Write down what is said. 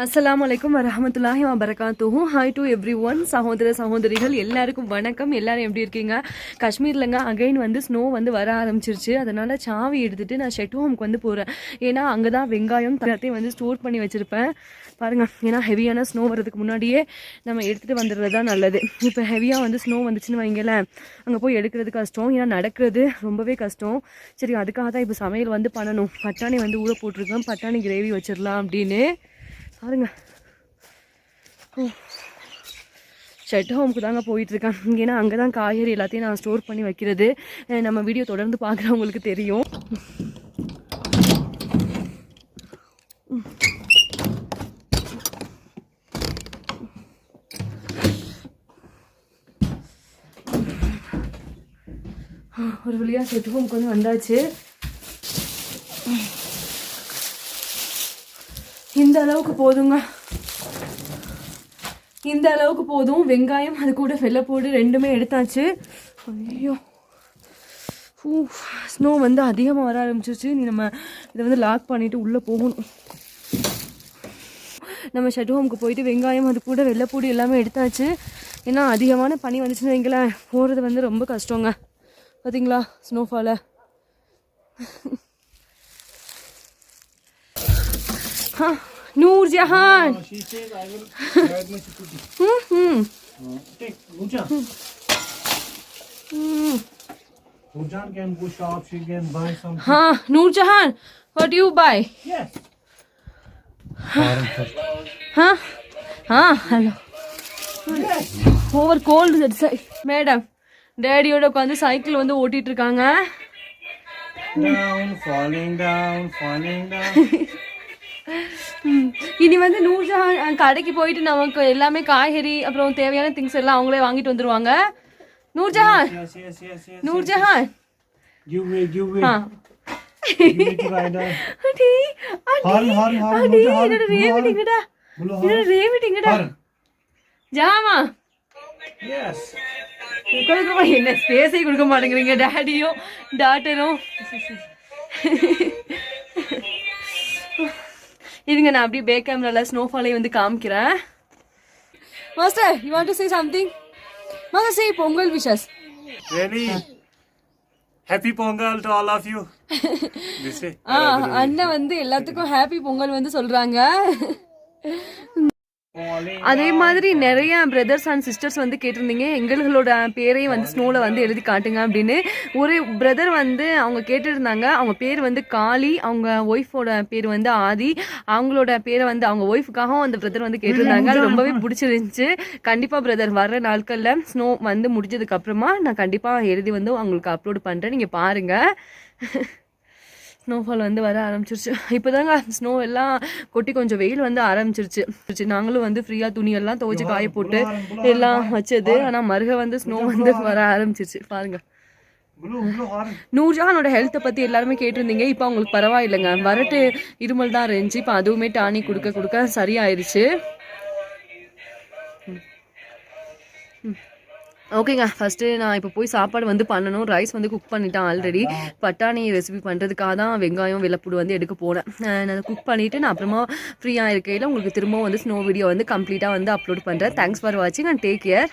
அஸ்லாம் வலைக்கம் வரமத்துல்லாஹி வபரகாத்துஹு ஹாய் டு எவ்ரி ஒன் சகோதர சகோதரிகள் எல்லாருக்கும் வணக்கம். எல்லாரும் எப்படி இருக்கீங்க? காஷ்மீர்லங்க அகைன் வந்து ஸ்னோ வந்து வர ஆரம்பிச்சிருச்சு. அதனால சாவி எடுத்துட்டு நான் ஷெட் ஹோம்க்கு வந்து போகிறேன் ஏன்னா அங்கே தான் வெங்காயம் எல்லாத்தையும் வந்து ஸ்டோர் பண்ணி வச்சுருப்பேன். பாருங்கள் ஏன்னா ஹெவியான ஸ்னோ வர்றதுக்கு முன்னாடியே நம்ம எடுத்துகிட்டு வந்துடுறது தான் நல்லது. இப்போ ஹெவியாக வந்து ஸ்னோ வந்துச்சுன்னு வைங்களேன் அங்கே போய் எடுக்கிறது கஷ்டம். ஏன்னா நடக்கிறது ரொம்பவே கஷ்டம். சரி அதுக்காக தான் இப்போ சமையல் வந்து பண்ணணும். பட்டாணி வந்து ஊற போட்டிருக்கேன். பட்டாணி கிரேவி வச்சிடலாம் அப்படின்னு. பாருங்க. ஷெட் ஹோம்க்கு தாங்க போயிட்டுருக்கேன் ஏன்னா அங்கே தான் காய்கறி எல்லாத்தையும் நான் ஸ்டோர் பண்ணி வைக்கிறது. நம்ம வீடியோ தொடர்ந்து பார்க்குறவங்களுக்கு தெரியும். ஒரு வழியாக ஷெட் ஹோம்க்கு வந்து வந்தாச்சு. இந்த அளவுக்கு போதுங்க. இந்த அளவுக்கு போதும். வெங்காயம் அது கூட வெள்ளைப்பூடு ரெண்டுமே எடுத்தாச்சு. ஐயோ. ஸ்னோ வந்து அதிகமாக வர ஆரம்பிச்சிருச்சு. நீ நம்ம இதை வந்து லாக் பண்ணிட்டு உள்ளே போகணும். நம்ம ஷெட் ஹோம்க்கு போயிட்டு வெங்காயம் அது கூட வெள்ளைப்பூடி எல்லாமே எடுத்தாச்சு. ஏன்னா அதிகமான பனி வந்துச்சுன்னு வைங்களேன். போகிறது வந்து ரொம்ப கஷ்டங்க. பார்த்தீங்களா ஸ்னோஃபாலை ஆ. Jahan She says, I will guide my security. ம் ம் Uh, take Nurjan. ம் Nurjan can go shop, she can buy something. हाँ Noorjahan what do you buy Yes. हाँ हाँ hello over cold that side madam டேடியோட உட்காந்து சைக்கிள் வந்து ஓட்டிட்டு இருக்காங்க இனி வந்து நூர்ஜஹான் அஹ், கடைக்கு போயிட்டு நமக்கு எல்லாமே காய்கறி அப்புறம் தேவையான திங்ஸ் எல்லாம் அவங்களே வாங்கிட்டு வந்துருவாங்க Nurjahan yes, yes, yes, yes. Nurjahan Give way, give way. Ah Give way to rider. அடி Horn, horn, horn, அடி Nurjan, என்னோட horn. ரேவிட்டிங்கடா Bolo என்னோட horn. ரேவிட்டிங்கடா Horn. ஜாமா Yes. கொடுக்க என்ன ஸ்பேஸே கொடுக்க மாட்டேங்கிறீங்க டேடியும் டாட்டரும் இருங்க நான் அப்படியே பேக் கேமரால ஸ்னோஃபாலே வந்து காமிக்கிறேன் master you want to say something master say Pongal wishes Really? Happy Pongal to all of you. This way. ஆ அண்ணன் வந்து எல்லாத்துக்கும் ஹாப்பி பொங்கல் வந்து சொல்றாங்க. அதே மாதிரி நிறைய பிரதர்ஸ் அண்ட் சிஸ்டர்ஸ் வந்து கேட்டிருந்தீங்க. எங்களோட பேரையும் வந்து ஸ்னோவில் வந்து எழுதி காட்டுங்க அப்படின்னு. ஒரு பிரதர் வந்து அவங்க கேட்டிருந்தாங்க. அவங்க பேர் வந்து காளி அவங்க ஒய்ஃபோட பேர் வந்து ஆதி. அவங்களோட பேரை வந்து அவங்க ஒய்ஃபுக்காகவும் அந்த பிரதர் வந்து கேட்டிருந்தாங்க. அது ரொம்பவே பிடிச்சிருந்துச்சு. கண்டிப்பாக பிரதர் வர்ற நாட்களில் ஸ்னோ வந்து முடிஞ்சதுக்கப்புறமா நான் கண்டிப்பாக எழுதி வந்து உங்களுக்கு அப்லோட் பண்ணுறேன் நீங்கள் பாருங்கள் ஸ்னோஃபால் வந்து வர ஆரம்பிச்சிருச்சு. இப்போதாங்க ஸ்னோ எல்லாம் கொட்டி கொஞ்சம் வெயில் வந்து ஆரம்பிச்சிருச்சு. சரி, நாங்களும் வந்து ஃப்ரீயாக துணியெல்லாம் துவைச்சு காய போட்டு எல்லாம் வச்சது. ஆனால் மருக வந்து ஸ்னோ வந்து வர ஆரம்பிச்சிருச்சு. பாருங்க. நூர்ஜஹானோட ஹெல்த்தை பற்றி எல்லாருமே கேட்டிருந்தீங்க. இப்போ அவங்களுக்கு பரவாயில்லைங்க. வரட்டு இருமல் தான் இருந்துச்சு. இப்போ அதுவுமே டானி கொடுக்க கொடுக்க சரியாயிருச்சு. ஓகேங்க ஃபஸ்ட்டு நான் இப்போ போய் சாப்பாடு வந்து பண்ணணும். ரைஸ் வந்து குக் பண்ணிட்டேன் ஆல்ரெடி பட்டாணி ரெசிபி பண்ணுறதுக்காக தான் வெங்காயம் வெள்ளப்பூடு வந்து எடுக்க போனேன். நான் குக் பண்ணிவிட்டு நான் அப்புறமா ஃப்ரீயாக இருக்கையில் உங்களுக்கு திரும்பவும் வந்து ஸ்னோ வீடியோ வந்து கம்ப்ளீட்டாக வந்து அப்லோட் பண்ணுறேன் தேங்க்ஸ் ஃபார் வாட்சிங் அண்ட் டேக் கேர்